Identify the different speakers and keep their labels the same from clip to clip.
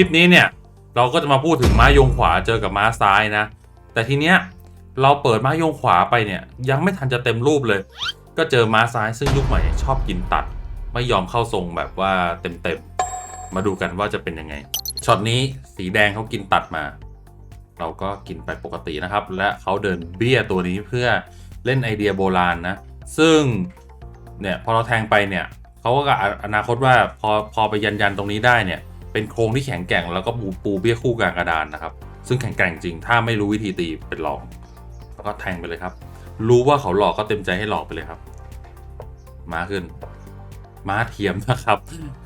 Speaker 1: คลิปนี้เนี่ยเราก็จะมาพูดถึงม้ายงขวาเจอกับม้าซ้ายนะ แต่ทีเนี้ยเราเปิดม้ายงขวาไปเนี่ยยังไม่ทันจะเต็มรูปเลย ก็เจอม้าซ้ายซึ่งยุคใหม่ชอบกินตัด ไม่ยอมเข้าทรงแบบว่าเต็มๆมาดูกันว่าจะเป็นยังไงช็อตนี้สีแดงเขากินตัดมา เราก็กินไปปกตินะครับ และเขาเดินเบี้ยตัวนี้เพื่อเล่นไอเดียโบราณนะ ซึ่งเนี่ยพอเราแทงไปเนี่ยเขาก็อนาคตว่าพอพอไปยันยันตรงนี้ได้เนี่ย เป็นโครงที่แข็งแกร่งแล้วก็ปูปูเบี้ยคู่กลางกระดานนะครับ ซึ่งแข็งแกร่งจริง ถ้าไม่รู้วิธีตีเป็นหลอก แล้วก็แทงไปเลยครับ รู้ว่าเขาหลอกก็เต็มใจให้หลอกไปเลยครับม้าขึ้น ม้าเทียมนะครับ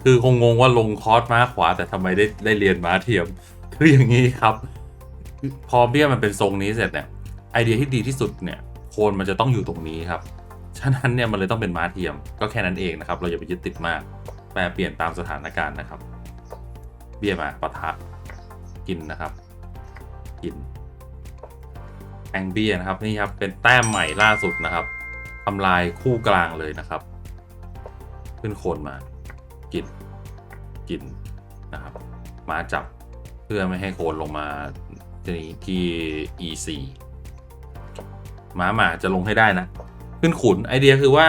Speaker 1: คือคงงงว่าลงคอร์สม้าขวา แต่ทำไมได้ได้เรียนม้าเทียม คืออย่างนี้ครับ พอเบี้ยมันเป็นทรงนี้เสร็จเนี่ย ไอเดียที่ดีที่สุดเนี่ย โคนมันจะต้องอยู่ตรงนี้ครับ ฉะนั้นเนี่ยมันเลยต้องเป็นม้าเทียม ก็แค่นั้นเองนะครับ เราอย่าไปยึดติดมาก แปรเปลี่ยนตามสถานการณ์นะครับ เบี้ยมาปะทะกินนะครับกินแองเบียนะครับนี่ครับเป็นแต้มใหม่ล่าสุดนะครับทำลายคู่กลางเลยนะครับ ขึ้นโคนมากินกินนะครับมาจับเพื่อไม่ให้โคนลงมาที่ที่ e4 ม้าหมาจะลงให้ได้นะ ขึ้นขุนไอเดียคือว่า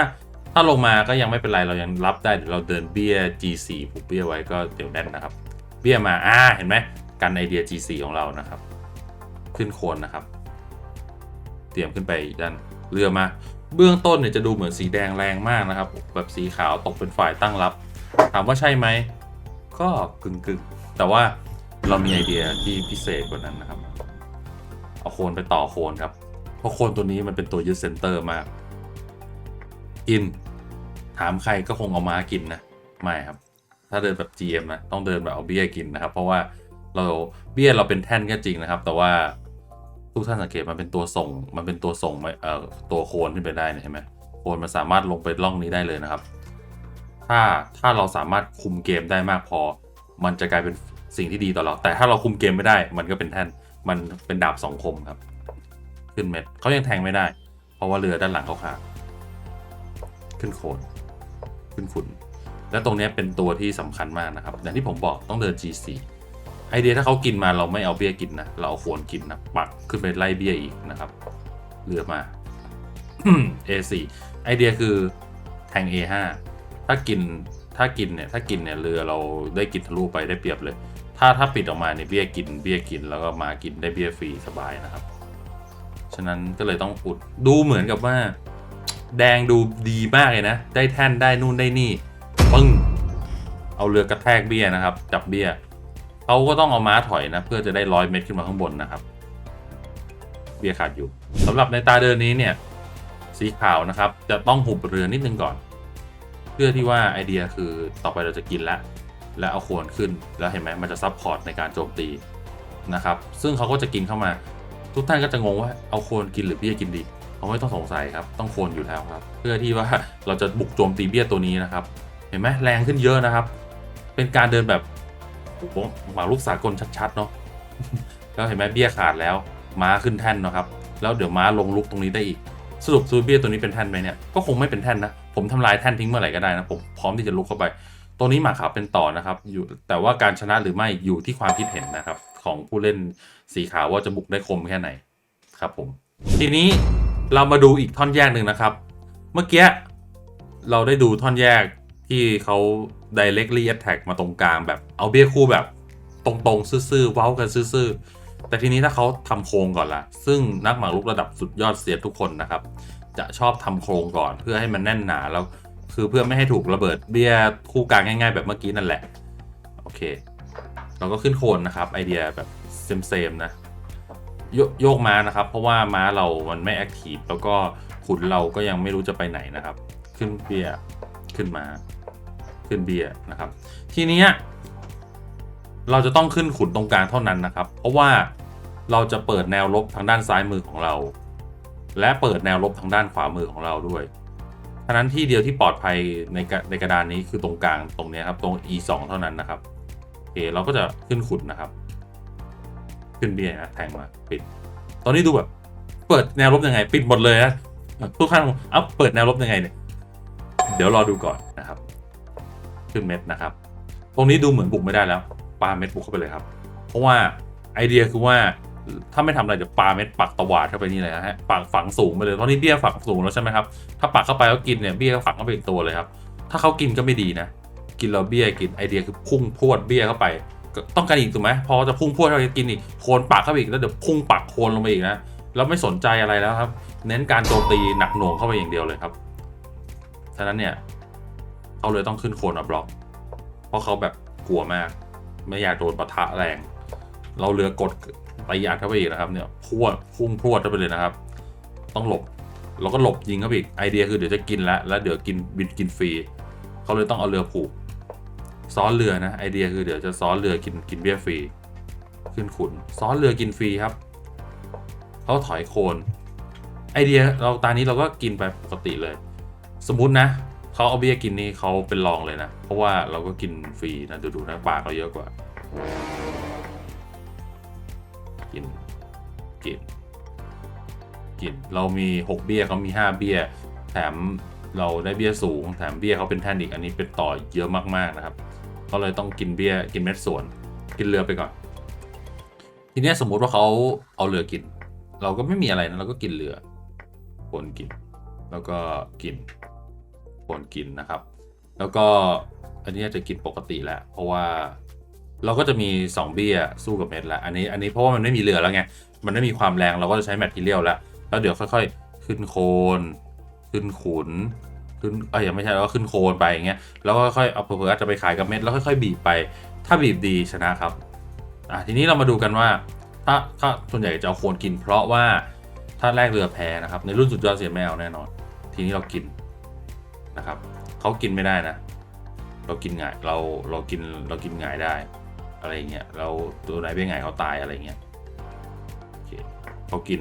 Speaker 1: ถ้าลงมาก็ยังไม่เป็นไรเรายังรับได้เดี๋ยวเราเดินเบี้ย G4 ผูกเบี้ยไว้ก็เดี๋ยวแน่นนะครับ เบี้ยมาอ่าเห็นไหมกันไอเดีย G4 ของเรานะครับ ขึ้นโคนนะครับ เตรียมขึ้นไปด้านเรือมา เบื้องต้นเนี่ยจะดูเหมือนสีแดงแรงมากนะครับ แบบสีขาวตกเป็นฝ่ายตั้งรับ ถามว่าใช่ไหมก็กึ่งกึ่งแต่ว่าเรามีไอเดียที่พิเศษกว่านั้นนะครับ เอาโคนไปต่อโคนครับ เพราะโคนตัวนี้มันเป็นตัวยึดเซนเตอร์มากกิน ถามใครก็คงเอาม้ากินนะ ไม่ครับ ถ้าเดินแบบ GM นะต้องเดินแบบเอาเบี้ยกินนะครับ เพราะว่าเราเบี้ยเราเป็นแท่นก็จริงนะครับ แต่ว่าทุกท่านสังเกตมันเป็นตัวส่ง มันเป็นตัวส่งไม่เอ่อตัวโคนขึ้นไปได้เห็นไหมโคนมันสามารถลงไปล่องนี้ได้เลยนะครับ ถ้าถ้าเราสามารถคุมเกมได้มากพอ มันจะกลายเป็นสิ่งที่ดีต่อเรา แต่ถ้าเราคุมเกมไม่ได้ มันก็เป็นแท่นมันเป็นดาบสองคมครับ ขึ้นเม็ดเขายังแทงไม่ได้ เพราะว่าเรือด้านหลังเขาขาดขึ้นโคนขึ้นขุน และตรงนี้เป็นตัวที่สำคัญมากนะครับอย่างที่ผมบอกต้องเดิน G4 ไอเดียถ้าเขากินมาเราไม่เอาเบี้ยกินนะเราเอาโคนกินนะปักขึ้นไปไล่เบี้ยอีกนะครับเรือมา A4 ไอเดียคือแทง A5 ถ้ากินถ้ากินเนี่ยถ้ากินเนี่ยเรือเราได้กินทะลุไปได้เปรียบเลย ถ้าถ้าปิดออกมาเนี่ยเบี้ยกินเบี้ยกินแล้วก็มากินได้เบี้ยฟรีสบายนะครับ ฉะนั้นก็เลยต้องอุดดูเหมือนกับว่า แดงดูดีมากเลยนะ ได้แท่นได้นู่นได้นี่ ปึ้งเอาเรือกระแทกเบี้ยนะครับ จับเบี้ยเขาก็ต้องเอาม้าถอยนะ เพื่อจะได้ร้อยเมตรขึ้นมาข้างบนนะครับ เบี้ยขาดอยู่สำหรับในตาเดินนี้เนี่ย สีขาวนะครับ จะต้องหุบเรือนิดนึงก่อน เพื่อที่ว่าไอเดียคือต่อไปเราจะกินแล้วและเอาโคนขึ้นแล้วเห็นไหมมันจะซับพอร์ตในการโจมตีนะครับ ซึ่งเขาก็จะกินเข้ามา ทุกท่านก็จะงงว่าเอาโคนกินหรือเบี้ยกินดีเขาไม่ต้องสงสัยครับ ต้องโคนอยู่แล้วครับ เพื่อที่ว่าเราจะบุกโจมตีเบี้ยตัวนี้นะครับ ห็นไหมแรงขึ้นเยอะนะครับ เป็นการเดินแบบผมหมากลูกสากลชัดๆเนาะแล้วเห็นไหมเบี้ยขาดแล้วม้าขึ้นแท่นนะครับ แล้วเดี๋ยวม้าลงลุกตรงนี้ได้อีกสรุปซูเบี้ยตัวนี้เป็นแท่นไหมเนี่ยก็คงไม่เป็นแท่นนะผมทำลายแท่นทิ้งเมื่อไหร่ก็ได้นะผมพร้อมที่จะลุกเข้าไป ตัวนี้หมากขาวเป็นต่อนะครับ อยู่แต่ว่าการชนะหรือไม่อยู่ที่ความคิดเห็นนะครับ ของผู้เล่นสีขาวว่าจะบุกได้คมแค่ไหนครับผม ทีนี้เรามาดูอีกท่อนแยกหนึ่งนะครับ เมื่อกี้เราได้ดูท่อนแยก ที่เขา directly attack มาตรงกลางแบบเอาเบี้ยคู่แบบตรงๆ ซื่อๆ เว้ากันซื่อๆ แต่ทีนี้ถ้าเขาทำโครงก่อนละซึ่งนักหมากรุกระดับสุดยอดเสียทุกคนนะครับ จะชอบทำโครงก่อนเพื่อให้มันแน่นหนาแล้ว คือเพื่อไม่ให้ถูกระเบิดเบี้ยคู่กลางง่ายๆ แบบเมื่อกี้นั่นแหละ โอเค เราก็ขึ้นโคนนะครับ ไอเดียแบบเซมๆนะโยโยกม้านะครับ เพราะว่าม้าเรามันไม่แอคทีฟแล้วก็ขุนเราก็ยังไม่รู้จะไปไหนนะครับ ขึ้นเบีย ขึ้นมาขึ้นเบียร์นะครับ ทีนี้เราจะต้องขึ้นขุนตรงกลางเท่านั้นนะครับ เพราะว่าเราจะเปิดแนวรบทางด้านซ้ายมือของเรา และเปิดแนวรบทางด้านขวามือของเราด้วยฉะนั้นที่เดียวที่ปลอดภัยในกระในกระดานนี้คือตรงกลางตรงนี้ครับตรง e 2เท่านั้นนะครับโอเคเราก็จะขึ้นขุนนะครับ ขึ้นเบียร์นะแทงมาปิด ตอนนี้ดูแบบ เปิดแนวรบยังไง ปิดหมดเลยนะทุกท่านงเอ้าเปิดแนวรบยังไงเนี่ย เดี๋ยวรอดูก่อนนะครับ ขึ้นเม็ดนะครับ ตรงนี้ดูเหมือนบุกไม่ได้แล้วปาเม็ดบุกเข้าไปเลยครับ เพราะว่าไอเดียคือว่าถ้าไม่ทำอะไรเดี๋ยวปาเม็ดปักตวาดเข้าไปนี่เลยนะฮะปักฝังสูงไปเลยเพราะนี่เบี้ยฝังสูงแล้วใช่ไหมครับถ้าปักเข้าไปแล้วกินเนี่ยเบี้ยก็ฝังเข้าไปอีกตัวเลยครับถ้าเขากินก็ไม่ดีนะกินเราเบี้ยกินไอเดียคือพุ่งพวดเบี้ยเข้าไปต้องการอีกถูกไหมพอจะพุ่งพวดเราจะกินอีกโคนปักเข้าไปอีกแล้วเดี๋ยวพุ่งปักโคนลงไปอีกนะแล้วไม่สนใจอะไรแล้วครับ เน้นการโจมตีหนักหน่วงเข้าไปอย่างเดียวเลยครับ ฉะนั้นเนี่ยเขาเลยต้องขึ้นโคนมาบล็อก เพราะเขาแบบกลัวมาก ไม่อยากโดนปะทะแรง เราเรือกดตีอัดเข้าไปอีกนะครับเนี่ยพวดพุ่งพรวดเข้าไปเลยนะครับ ต้องหลบเราก็หลบยิงเข้าไปอีกไอเดียคือเดี๋ยวจะกินแล้วแล้วเดี๋ยวกินบินกินฟรีเขาเลยต้องเอาเรือผูก ซ้อนเรือนะไอเดียคือเดี๋ยวจะซ้อนเรือกินกินเบี้ยฟรีขึ้นขุน ซ้อนเรือกินฟรีครับเขาถอยโคนไอเดียเราตอนนี้เราก็กินไปปกติเลย สมมตินะเขาเอาเบี้ยกินนี่เขาเป็นรองเลยนะ เพราะว่าเราก็กินฟรีนะดูดูๆนะปากเราเยอะกว่า กินกินกินเรามี 6 เบี้ยเขามี 5 เบี้ย แถมเราได้เบี้ยสูงแถมเบี้ยเขาเป็นแท่นอีกอันนี้เป็นต่อเยอะมากๆนะครับก็เลยต้องกินเบี้ยกินเม็ดส่วน กินเรือไปก่อน ทีนี้สมมุติว่าเขาเอาเรือกิน เราก็ไม่มีอะไรนะเราก็กินเรือคนกิน แล้วก็กิน คนกินนะครับ แล้วก็อันนี้จะกินปกติแหละ เพราะว่าเราก็จะมี 2 เบี้ยสู้กับเม็ดละอันนี้อันนี้เพราะว่ามันไม่มีเรือแล้วไง มันไม่มีความแรงเราก็จะใช้แมททีเรียลแล้วแล้วเดี๋ยวค่อยๆ ขึ้นโคน ขึ้นขุนขึ้นเอ้ยยังไม่ใช่แล้วก็ขึ้นโคนไปอย่างเงี้ยแล้วก็ค่อยเอาเผื่อๆอาจจะไปขายกับเม็ดแล้วค่อยๆบีบไป ถ้าบีบดีชนะครับอะทีนี้เรามาดูกันว่า ถ้าถ้าส่วนใหญ่จะเอาโคนกิน เพราะว่าถ้าแลกเรือแพ้นะครับในรุ่นสุดยอดเสียแมวแน่นอน ทีนี้เรากิน นะครับเขากินไม่ได้นะ เรากินหงายเราเรากินเรากินหงายได้ อะไรเงี้ยเราตัวไหนเป็นหงายเขาตายอะไรเงี้ยเขากิน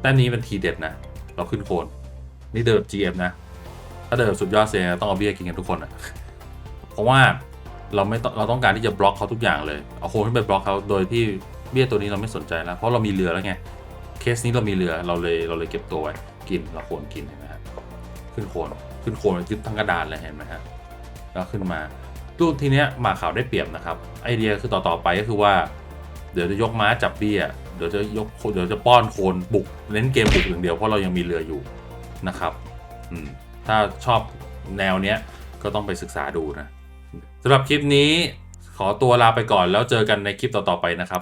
Speaker 1: แต้มนี้เป็นทีเด็ดนะ เราขึ้นโคนนี่เดินแบบ GM นะ ถ้าเดินแบบสุดยอดเสียต้องเอาเบี้ยกินกันทุกคนอะเพราะว่าเราไม่เราต้องการที่จะบล็อกเขาทุกอย่างเลย เอาโคนขึ้นไปบล็อกเขาโดยที่เบี้ยตัวนี้เราไม่สนใจแล้ว เพราะเรามีเรือแล้วไง เคสนี้เรามีเรือเราเลยเราเลยเก็บตัวไว้กินเราโคนกินเห็นไหมฮะขึ้นโคน ขึ้นโคนยึดทั้งกระดานเลยเห็นไหมฮะแล้วขึ้นมารูปทีเนี้ยหมาขาวได้เปรียบนะครับ ไอเดียคือต่อต่อๆไปก็คือว่า เดี๋ยวจะยกม้าจับเบี้ย เดี๋ยวจะยกเดี๋ยวจะป้อนโคนบุกเน้นเกมบุกอย่างเดียวเพราะเรายังมีเรืออยู่นะครับอืมถ้าชอบแนวเนี้ยก็ต้องไปศึกษาดูนะสำหรับคลิปนี้ขอตัวลาไปก่อนแล้วเจอกันในคลิปต่อๆไปนะครับ